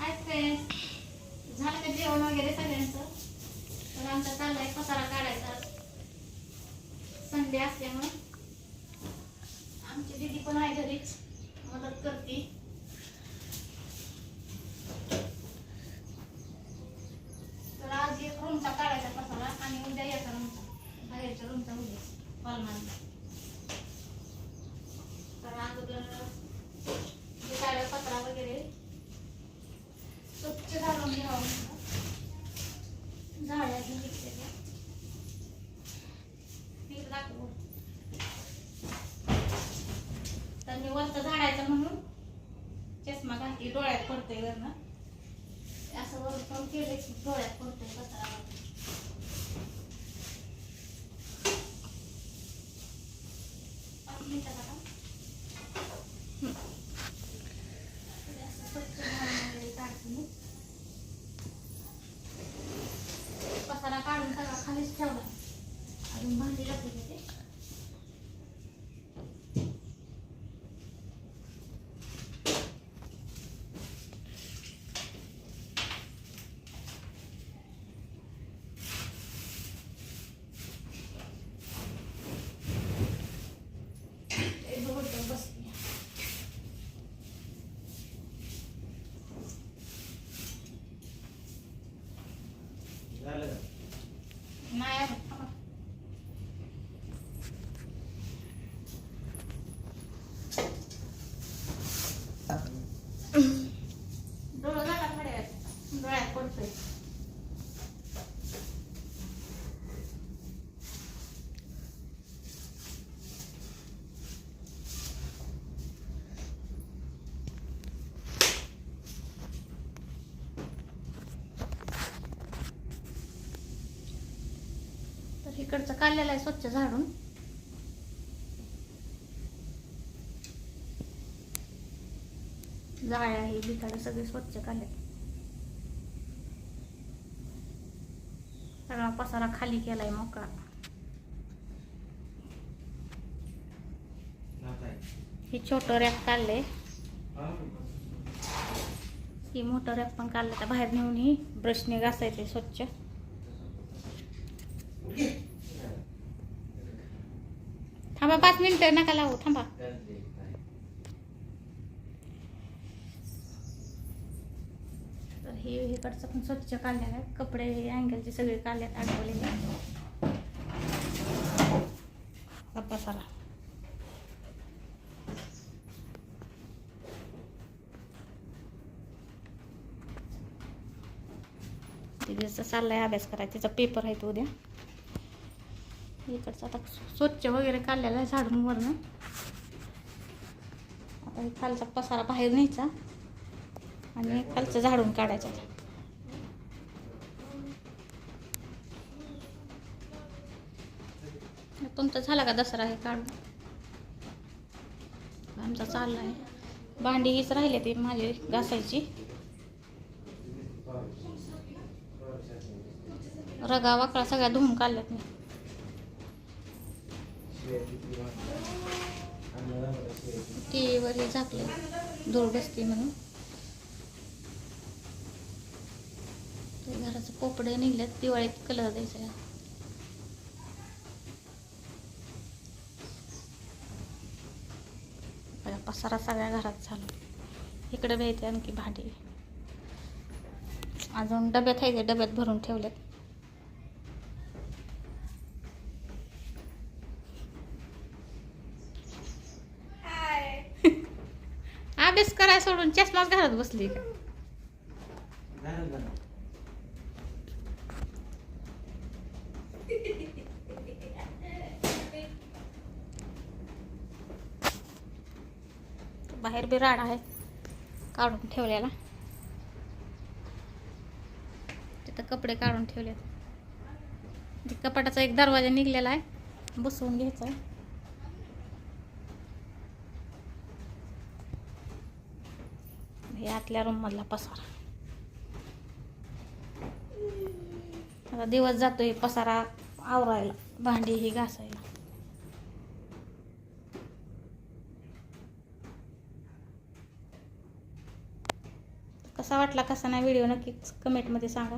Hi friends झालं का जेवण वगैरे सगळ्यांचं? तर आमचा चाललाय पसारा काढायचा. संडे असल्यामुळे. आमची दीदी पण आहे घरीच. मदत करते. तर आज एक रूमचा काढायचा पसारा आणि उद्या याचा रूमचा बाहेरच्या रूमचा उद्या. हॉलमध्ये चष्मा डोळ्यात पडतंय वरनं असं वर पण केलं की डोळ्यात पडतंय कचरा पाच मिनिटात आता पसारा काढून सगळा खालीच ठेवला. अजून भांडी लागते तिथे एक दोन मिनिटं बसली झालं का? नाही अजून, झाला थोड्या डोळ्यात पडतोय. तर इकडचं काढलेलं आहे स्वच्छ झाडून. जाळ्या आहे बिकाडे सगळे स्वच्छ काढले सगळा पसारा खाली केलाय मोकळा. हे छोट ही छोटं काढले ही मोठं रॅप पण काढलं तर बाहेर नेऊन ही ब्रशने घासायचे स्वच्छ. थांबा पाच मिनिटं नका लावू थांबा? तर हे इकडचं पण स्वच्छ काढलेलं आहे. कपडे अँगलचे सगळे काढल्यात अडकवलेले हा पसारा तिचा चाललाय अभ्यास करायचा. तिचा पेपर आहे तो उद्या. इकडचं. आता स्वच्छ वगैरे काढलेला आहे झाडून वरनं आता खालचा पसारा बाहेर न्यायचा आणि खालचं झाडून काढायचं. तुमचा झाला का दसरा हे काढून? आमचा चालला आहे भांडी हीच राहिले ती माझी घासायची. रगा वाकळा सगळ्या धुवून काढल्यात मी. टी व्हीवर झाकले धूळ बसते म्हणून. घराचं पोपडे निघल्यात दिवाळीत कलर द्यायचा. पसारा सगळ्या घरात झाला. इकडे भेटते आणखी भांडी. अजून डब्यात आहे डब्यात भरून ठेवल्यात अभ्यास सोडून चष्माच घरात बसली का? बाहेर बी राड आहे काढून ठेवलेला. तिथं कपडे काढून ठेवले ते कपाटाचा एक दरवाजा निघलेला आहे. बसवून घ्यायचा आहे. हे आतल्या रूममधला पसारा. आता दिवस जातोय पसारा आवरायला भांडी ही घासायला. कसा वाटला कसा नाही व्हिडिओ नक्कीच कमेंटमध्ये सांगा.